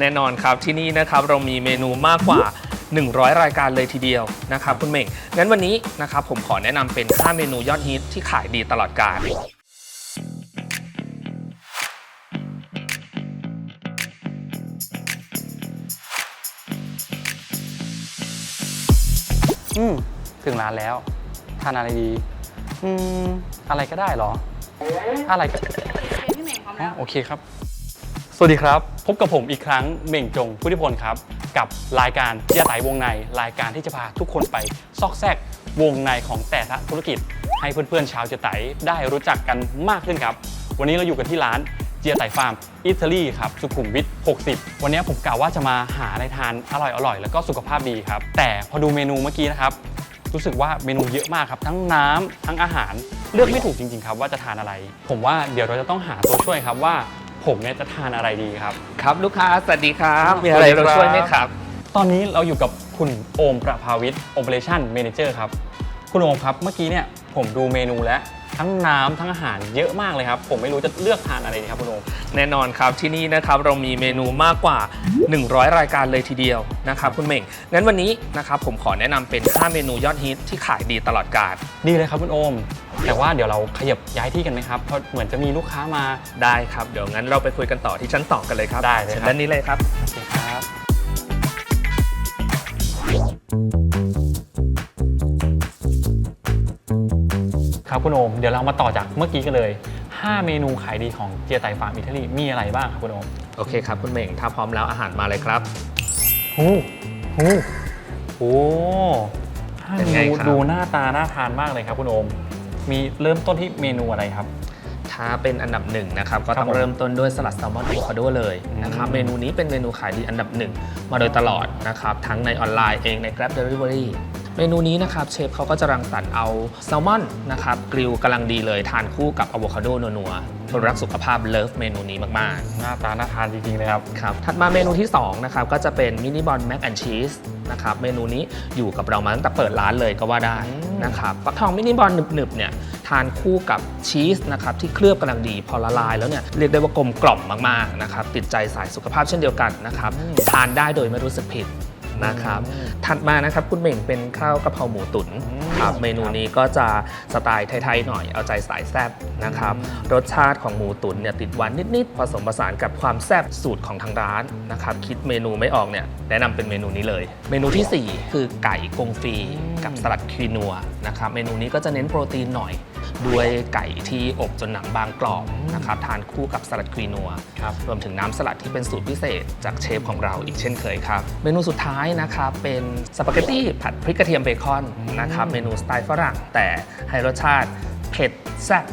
แน่นอนครับที่นี่นะครับเรามีเมนูมากกว่า 100 รายการเลยทีเดียวนะครับคุณเหม่งงั้นวันนี้นะครับผมขอแนะนำเป็น 5 เมนูยอดฮิตที่ขายดีตลอดกาลอืมถึงร้านแล้วทานอะไรดี อืม อะไรก็ได้เหรอ อะไรก็พี่เหม่งพร้อมอ๋อแล้ว โอเคครับ สวัสดีครับ พบกับผมอีกครั้งเม่งจงพุทธิพลครับ กับรายการเจียไตวงในรายการที่จะพาทุกคนไปซอกแซกวงในของแต่ละธุรกิจ ให้เพื่อนๆชาวเจียไตได้รู้จักกันมากขึ้นครับ วันนี้เราอยู่กันที่ร้านเจียไตฟาร์มอิตาลีครับสุขุมวิท 60 วันนี้ผมกล่าวว่าจะมาหาอะไรทานอร่อยๆ แล้วก็สุขภาพดีครับ แต่พอดูเมนูเมื่อกี้นะครับรู้สึกว่าเมนูเยอะมากครับ ทั้งน้ำทั้งอาหารเลือกไม่ถูกจริงๆครับว่าจะทานอะไร ผมว่าเดี๋ยวเราจะต้องหาตัวช่วยครับว่า ผมเนี่ยจะทานอะไรดีครับ ครับลูกค้าสวัสดีครับอ่ามีมีอะไรสวัสดีเราครับช่วยไหมครับ ตอนนี้เราอยู่กับคุณโอมประภาวิทย์ Operation Manager ครับ คุณโอมครับเมื่อกี้เนี่ยผมดูเมนูแล้วทั้งน้ำทั้งอาหารเยอะมากเลยครับ ผมไม่รู้จะเลือกทานอะไรดีครับคุณโอมแน่นอนครับที่นี่นะครับเรามีเมนูมากกว่า 100 รายการเลยทีเดียวนะครับคุณเหม่งงั้นวันนี้นะครับผมขอแนะนำเป็น 5 เมนูยอดฮิตที่ขายดีตลอดกาลดีเลยครับคุณโอม แต่ว่าเดี๋ยวเราขยับย้ายที่กันไหมครับ เพราะเหมือนจะมีลูกค้ามา ได้ครับ เดี๋ยวงั้นเราไปคุยกันต่อที่ชั้นต่อกันเลยครับได้เลยครับชิญด้านนี้เลยครับ โอเคครับ ครับคุณโอม เดี๋ยวเรามาต่อจากเมื่อกี้กันเลย 5 เมนูขายดีของเจียไตฟาร์มอิตาลีมีอะไรบ้างครับคุณโอมโอเคครับคุณเหม่ง ถ้าพร้อมแล้วอาหารมาเลยครับ หูหูโอ้ห้าเป็นเมไงนูครับ ดูหน้าตาน่าทานมากเลยครับคุณโอม มีเริ่มต้นที่เมนูอะไรครับ ถ้าเป็นอันดับหนึ่งนะครับ ก็ครัต้บองผมเริ่มต้นด้วยสลัดแซลมอนอะโวคาโดเลยนะครับอืมเมนูนี้เป็นเมนูขายดีอันดับหนึ่งมาโดยตลอดนะครับ ทั้งในออนไลน์เองใน Grab Delivery เมนูนี้นะครับเชฟเขาก็จะรังสรรค์เอาแซลมอนนะครับกริลกำลังดีเลยทานคู่กับอะโวคาโดนัวๆคนรักสุขภาพเลิฟเมนูนี้มากๆหน้าตาน่าทานจริงๆเลยครับครับถัดมาเมนูที่2นะครับก็จะเป็นมินิบอลแมคแอนชีสนะครับเมนูนี้อยู่กับเรามาตั้งแต่เปิดร้านเลยก็ว่าได้อืม นะครับฟักทองมินิบอลหนึบๆเนี่ยทานคู่กับชีสนะครับที่เคลือบกำลังดีพอละลายแล้วเนี่ยเรียกได้ว่ากลมกล่อมมากๆนะครับติดใจสายสุขภาพเช่นเดียวกันนะครับทานได้โดยไม่รู้สึกผิด นะครับ ถัดมานะครับคุณเหม่งเป็นข้าวกะเพราหมูตุ๋นอืมครับเมนูนี้ก็จะสไตล์ไทยๆหน่อยเอาใจสายแซ่บนะครับอืมรสชาติของหมูตุ๋นเนี่ยติดหวานนิดๆผสมผสานกับความแซ่บสูตรของทางร้านนะครับคิดเมนูไม่ออกเนี่ยแนะนำเป็นเมนูนี้เลย เมนูทีสี่4 คือไก่กงฟรีกับสลัดควีนัวนะครับเมนูนี้ก็จะเน้นโปรตีนหน่อย ด้วยไก่ที่อบจนหนังบางกรอบนะครับทานคู่กับสลัดควีนัวครับรวมถึงน้ำสลัดที่เป็นสูตรพิเศษจากเชฟของเราอีกเช่นเคยครับ เมนูสุดท้ายนะครับเป็นสปาเกตตี้ผัดพริกกระเทียมเบคอนนะครับเมนูสไตล์ฝรั่งแต่ให้รสชาติเผ็ดแซ่บ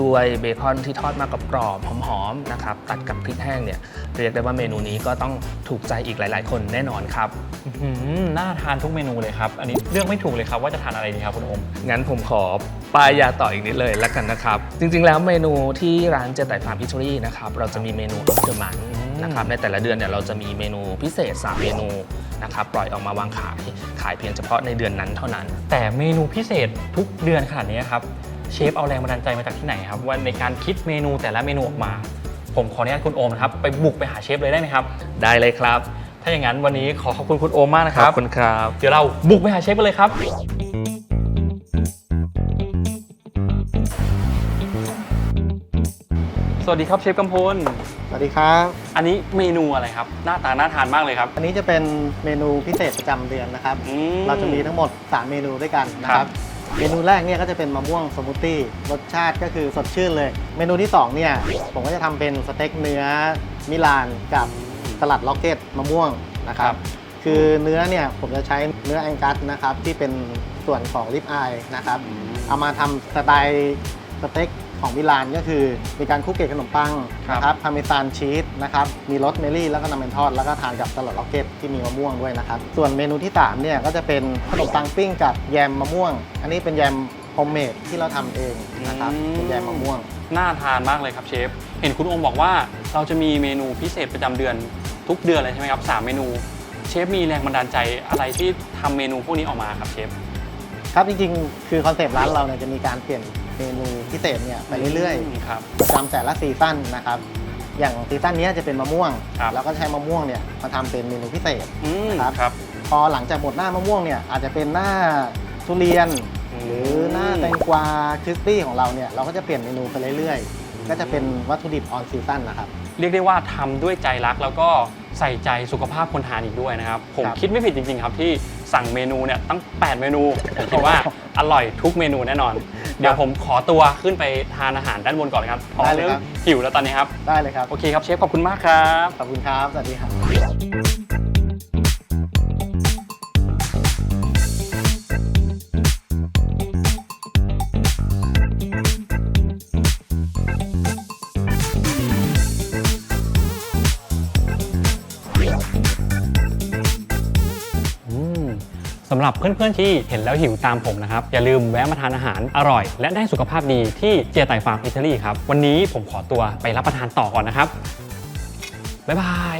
ด้วยเบคอนที่ทอดมากับกรอบๆหอมๆนะครับตัดกับพริกแห้งเนี่ยเรียกได้ว่าเมนูนี้ก็ต้องถูกใจอีกหลาย ๆ คนแน่นอนครับอื้อหือน่าทานทุกเมนูเลยครับ อันนี้เลือกไม่ถูกเลยครับว่าจะทานอะไรดีครับคุณโอม งั้นผมขอป้ายยาต่ออีกนิดเลยแล้วกันนะครับ จริงๆ แล้วเมนูที่ร้านเจไตฟาร์มพิชรี่นะครับเราจะมีเมนูอัลเดอร์มันนะครับในแต่ละเดือนเนี่ยเราจะมีเมนูพิเศษ3เมนูนะครับปล่อยออกมาวางขายขายเพียงเฉพาะในเดือนนั้นเท่านั้น แต่เมนูพิเศษทุกเดือนขนาดนี้ครับ เชฟเอาแรงบันดาลใจมาจากที่ไหนครับว่าในการคิดเมนูแต่ละเมนูออกมา ผมขออนุญาตคุณโอมนะครับไปบุกไปหาเชฟเลยได้ไหมครับ ได้เลยครับ ถ้าอย่างนั้นวันนี้ขอขอบคุณคุณโอมมากนะขคอรับบคุณครับ เดี๋ยวเราบุกไปหาเชฟกันเลยครับ สวัสดีครับเชฟกำพล สวัสดีครับ อันนี้เมนูอะไรครับ หน้าตาน่าทานมากเลยครับ อันนี้จะเป็นเมนูพิเศษประจำเดือนนะครับ อืเราจะมีทั้งหมด 3 เมนูด้วยกันนะคครัรับ บ เมนูแรกเนี่ยก็จะเป็นมะม่วงสมูทตี้รสชาติก็คือสดชื่นเลย เมนูที่2เนี่ยผมก็จะทำเป็นสเต็กเนื้อมิลานกับสลัดล็อกเก็ตมะม่วงนะครับ คือเนื้อเนี่ยผมจะใช้เนื้อแองกัสนะครับที่เป็นส่วนของลิปอายนะครับ เอามาทำสไตล์สเต็ก ของมิลานก็คือมีการคลุกเกล็ดขนมปังครับนะครับพาเมซานชีสนะครับมีรสเมลี่แล้วก็นำเป็นทอด แล้วก็ทานกับสลัดล็อกเก็ตที่มีมะม่วงด้วยนะครับ ส่วนเมนูที่3เนี่ยก็จะเป็นขนมปังปิ้งกับแยมมะม่วง อันนี้เป็นแยมโฮมเมดที่เราทำเองนะครับเป็นแยมมะม่วง น่าทานมากเลยครับเชฟ เห็นคุณโอมบอกว่าเราจะมีเมนูพิเศษประจำเดือนทุกเดือนเลยใช่ไหมครับสามเมนูเชฟมีแรงบันดาลใจอะไรที่ทำเมนูพวกนี้ออกมาครับเชฟครับจริงๆ คือคอนเซปต์ร้านเราเนี่ยจะมีการเปลี่ยน เมนูพิเศษเนี่ยไปเรื่อยมครับๆประจำแต่ละซีซั่นนะครับอย่างซีซั่นนี้จะเป็นมะม่วง ครับแล้วก็ใช้มะม่วงเนี่ยมาทำเป็นเมนูพิเศษอืมครับครับพอหลังจากหมดหน้ามะม่วงเนี่ยอาจจะเป็นหน้าทุเรียนอืมหรือหน้าแตงกวาคริสปี้ของเราเนี่ยเราก็จะเปลี่ยนเมนูไปเรื่อยๆ ก็จะเป็นวัตถุดิบออนซีซั่นนะครับ เรียกได้ว่าทำด้วยใจรักแล้วก็ใส่ใจสุขภาพคนทานอีกด้วยนะครับ ผมครับคิดไม่ผิดจริงๆครับที่สั่งเมนูเนี่ยตั้ง 8 เมนูผมคิดว่าอร่อยทุกเมนูแน่นอน เดี๋ยวผมขอตัวขึ้นไปทานอาหารด้านบนก่อนเลยครับเพราะได้เลยเริ่ครัมบหิวแล้วตอนนี้ครับ ได้เลยครับ โอเคครับเชฟขอบคุณมากครับ ขอบคุณครับ สวัสดีครับ สำหรับเพื่อนๆที่เห็นแล้วหิวตามผมนะครับ อย่าลืมแวะมาทานอาหารอร่อย และได้สุขภาพดีที่เจียไต่ฟาร์มอิตาลีครับ วันนี้ผมขอตัวไปรับประทานต่อก่อนนะครับ บ๊ายบาย